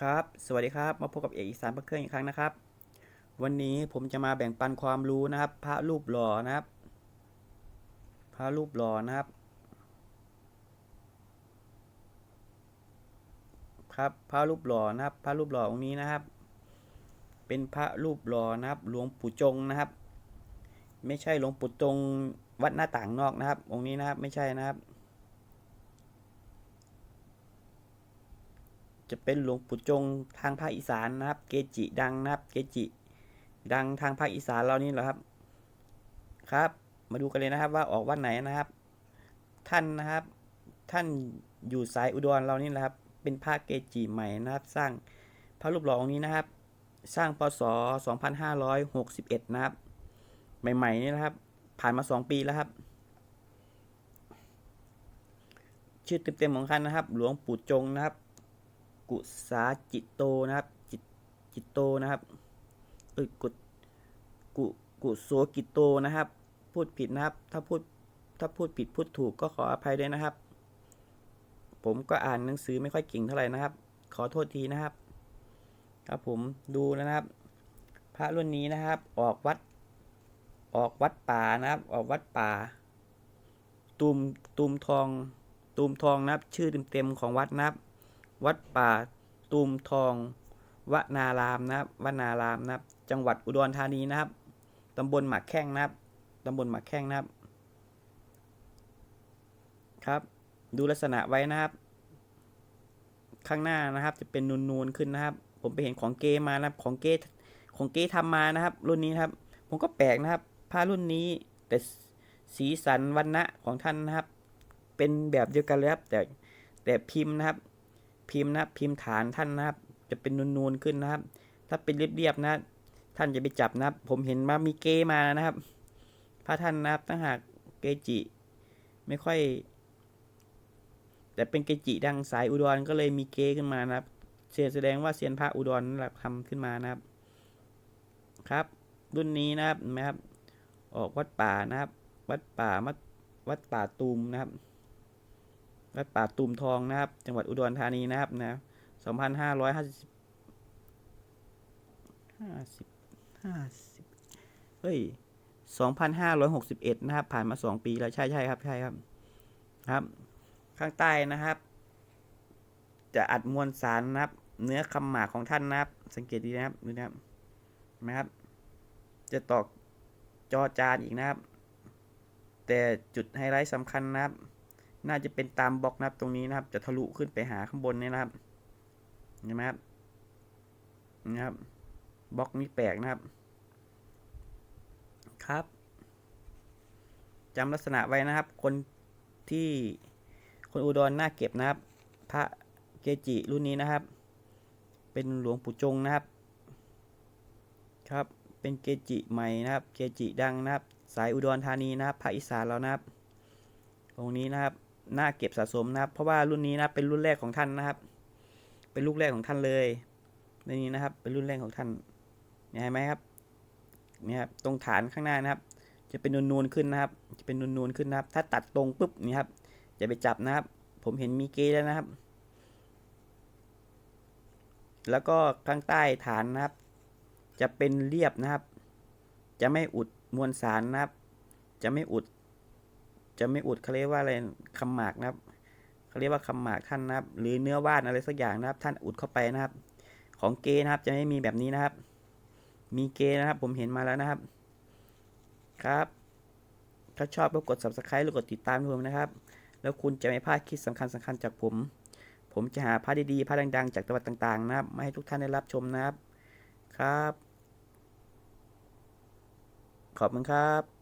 ครับ สวัสดีครับ มาพบกับเอกอีสานพระเครื่องอีกครั้งนะครับ วันนี้ผมจะมาแบ่งปันความรู้นะครับ พระรูปหล่อนะครับ พระรูปหล่อนะครับ ครับ พระรูปหล่อนะครับ พระรูปหล่อองค์นี้นะครับ เป็นพระรูปหล่อนะครับ หลวงปู่จงนะครับ ไม่ใช่หลวงปู่จงวัดหน้าต่างนอกนะครับ องค์นี้นะครับ ไม่ใช่นะครับ จะเป็นหลวงปู่จงทางภาคอีสานนะครับ เกจิดังนะครับ เกจิ ดังทางภาคอีสานเรานี่แหละครับ ครับ มาดูกันเลยนะครับว่าออกวัดไหนนะครับ ท่านนะครับ ท่านอยู่สายอุดรเรานี่แหละครับ เป็นพระเกจิใหม่นะครับ สร้างพระรูปหล่อองค์นี้นะครับ สร้างพศ 2561 นะครับ ใหม่ๆนี่นะครับ ผ่านมา 2 ปีแล้วครับชื่อเต็มๆของท่านนะครับ หลวงปู่จงนะครับ กุสาจิตโตนะครับ จิตจิตโตนะครับเอ้ยกุกุกุโสกิตโตนะครับ พูดผิดนะครับ ถ้าพูดถ้าพูดผิดพูดถูกก็ขออภัยด้วยนะครับ ผมก็อ่านหนังสือไม่ค่อยเก่งเท่าไหร่นะครับ ขอโทษทีนะครับ ครับผมดูแล้วนะครับ พระรุ่นนี้นะครับ ออกวัด ออกวัดป่านะครับ ออกวัดป่าตูมตูมทองตูมทองนะครับ ชื่อเต็มๆของวัดนะครับ วัดป่าตูมทองวนารามนะครับวนารามนะครับ จังหวัดอุดรธานีนะครับตำบลหมากแข้งนะครับตำบลหมากแข้งนะครับ ครับ ดูลักษณะไว้นะครับ ข้างหน้านะครับ จะเป็นนูนๆขึ้นนะครับ ผมไปเห็นของเกมานะครับ ของเกของเกทำมานะครับ รุ่นนี้นครับ ผมก็แปลกนะครับผ้ารุ่นนี้แต่สีสันวันณะของท่านนะครับ เป็นแบบเดียวกันเลยครับแต่แต่พิมพ์นะครับ พิมพ์นะครับ พิมพ์ฐานท่านนะครับ จะเป็นนูนๆขึ้นนะครับ ถ้าเป็นเรียบๆนะ ท่านจะไปจับนะครับ ผมเห็นว่ามีเกมานะครับ พระท่านนะครับตั้งหากเกจิ ไม่ค่อย แต่เป็นเกจิดังสายอุดรก็เลยมีเกขึ้นมานะครับเสียแสดงว่าเซียนพระอุดรนั่นแหละทำขึ้นมานะครับ ครับ รุ่นนี้นะครับเห็นไหมครับ ออกวัดป่านะครับ วัดป่ามัดวัดป่าตูมนะครับ วัดป่าตูมทองนะครับ จังหวัดอุดรธานีนะครับนะสองพันห้าร้อยห้าสิบห้าสิบห้าสิบเฮ้ยสองพันห้าร้อยหกสิบเอ็ดนะครับ ผ่านมาสองปีแล้วใช่ใช่ครับใช่ครับครับ ข้างใต้นะครับ จะอัดมวลสารนะครับ เนื้อคำหมากของท่านนะครับ สังเกตดีนะครับดูนะครับนไหมครับ จะตอกจอจานอีกนะครับ แต่จุดไฮไลท์สำคัญนะครับ น่าจะเป็นตามบล็อกนะครับตรงนี้นะครับ จะทะลุขึ้นไปหาข้างบนนี่นะครับเห็นไหมครับนะครับบล็อกนี้แปลกนะครับ ครับจำลักษณะไว้นะครับ คนที่คนอุดรน่าเก็บนะครับ พระเกจิรุ่นนี้นะครับ เป็นหลวงปู่จงนะครับ ครับ เป็นเกจิใหม่นะครับ เกจิดังนะครับ สายอุดรธานีนะครับภาคอีสานเรานะครับองค์นี้นะครับ น่าเก็บสะสมนะครับ เพราะว่ารุ่นนี้นะเป็นรุ่นแรกของท่านนะครับ เป็นลูกแรกของท่านเลยในนี้นะครับ เป็นรุ่นแรกของท่านเห็นไหมครับนี่ครับตรงฐานข้างหน้านะครับ จะเป็นนูนๆขึ้นนะครับ จะเป็นนูนๆขึ้นนะครับ ถ้าตัดตรงปุ๊บนี่ครับจะไปจับนะครับ ผมเห็นมีเกยแล้วนะครับ แล้วก็ข้างใต้ฐานนะครับ จะเป็นเรียบนะครับ จะไม่อุดมวลสารนะครับ จะไม่อุด จะไม่อุดเขาเรียกว่าอะไรคำหมากนะครับเขาเรียกว่าคำหมากท่านนะครับ หรือเนื้อว่านอะไรสักอย่างนะครับ ท่านอุดเข้าไปนะครับ ของเกนะครับ จะไม่มีแบบนี้นะครับ มีเกนะครับ ผมเห็นมาแล้วนะครับ ครับ ถ้าชอบก็กด subscribe หรือกดติดตามผมนะครับ แล้วคุณจะไม่พลาดคลิปสำคัญสำคัญจากผม ผมจะหาพระดีๆพระดังๆ จากจังหวัดต่างๆ นะครับมาให้ทุกท่านได้รับชมนะครับ ครับ ขอบคุณครับ